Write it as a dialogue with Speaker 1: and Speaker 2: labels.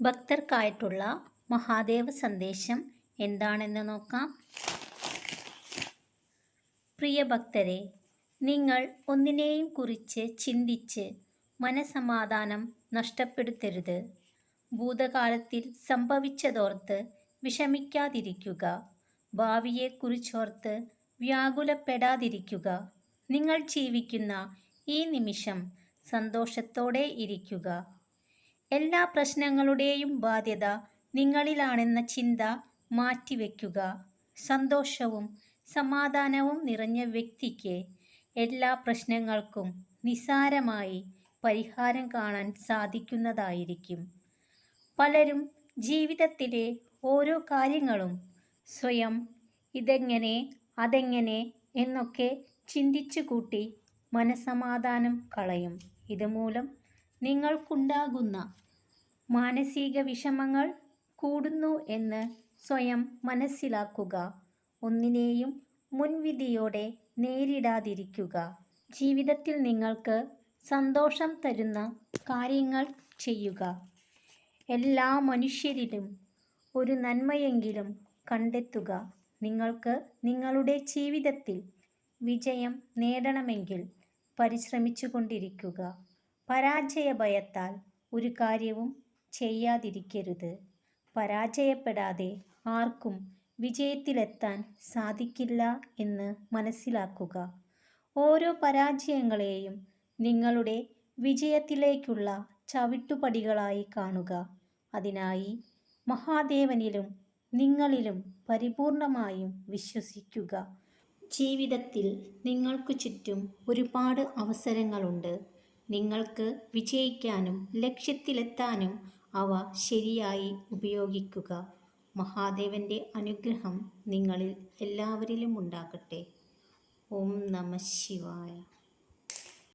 Speaker 1: ഭക്തർക്കായിട്ടുള്ള മഹാദേവ സന്ദേശം എന്താണെന്ന് നോക്കാം. പ്രിയ ഭക്തരെ നിങ്ങൾ ഒന്നിനെയും കുറിച്ച് ചിന്തിച്ച് മനസമാധാനം നഷ്ടപ്പെടുത്തരുത്. ഭൂതകാലത്തിൽ സംഭവിച്ചതോർത്ത് വിഷമിക്കാതിരിക്കുക. ഭാവിയെക്കുറിച്ചോർത്ത് വ്യാകുലപ്പെടാതിരിക്കുക. നിങ്ങൾ ജീവിക്കുന്ന ഈ നിമിഷം സന്തോഷത്തോടെ ഇരിക്കുക. എല്ലാ പ്രശ്നങ്ങളുടെയും ബാധ്യത നിങ്ങളിലാണെന്ന ചിന്ത മാറ്റിവെക്കുക. സന്തോഷവും സമാധാനവും നിറഞ്ഞ വ്യക്തിക്ക് എല്ലാ പ്രശ്നങ്ങൾക്കും നിസാരമായി പരിഹാരം കാണാൻ സാധിക്കുന്നതായിരിക്കും. പലരും ജീവിതത്തിലെ ഓരോ കാര്യങ്ങളും സ്വയം ഇതെങ്ങനെ അതെങ്ങനെ എന്നൊക്കെ ചിന്തിച്ചു കൂട്ടി മനസമാധാനം കളയും. ഇതുമൂലം നിങ്ങൾക്കുണ്ടാകുന്ന മാനസിക വിഷമങ്ങൾ കൂടുന്നു എന്ന് സ്വയം മനസ്സിലാക്കുക. ഒന്നിനെയും മുൻവിധിയോടെ നേരിടാതിരിക്കുക. ജീവിതത്തിൽ നിങ്ങൾക്ക് സന്തോഷം തരുന്ന കാര്യങ്ങൾ ചെയ്യുക. എല്ലാ മനുഷ്യരിലും ഒരു നന്മയെങ്കിലും കണ്ടെത്തുക. നിങ്ങൾക്ക് നിങ്ങളുടെ ജീവിതത്തിൽ വിജയം നേടണമെങ്കിൽ പരിശ്രമിച്ചു കൊണ്ടിരിക്കുക പരാജയ ഭയത്താൽ ഒരു കാര്യവും ചെയ്യാതിരിക്കരുത്. പരാജയപ്പെടാതെ ആർക്കും വിജയത്തിലെത്താൻ സാധിക്കില്ല എന്ന് മനസ്സിലാക്കുക. ഓരോ പരാജയങ്ങളെയും നിങ്ങളുടെ വിജയത്തിലേക്കുള്ള ചവിട്ടുപടികളായി കാണുക. അതിനായി മഹാദേവനിലും നിങ്ങളിലും പരിപൂർണമായും വിശ്വസിക്കുക. ജീവിതത്തിൽ നിങ്ങൾക്ക് ചുറ്റും ഒരുപാട് അവസരങ്ങളുണ്ട്. നിങ്ങൾക്ക് വിജയിക്കാനും ലക്ഷ്യത്തിലെത്താനും അവ ശരിയായി ഉപയോഗിക്കുക. മഹാദേവന്റെ അനുഗ്രഹം നിങ്ങളിൽ എല്ലാവരിലും ഉണ്ടാകട്ടെ ഓം നമ ശിവായ.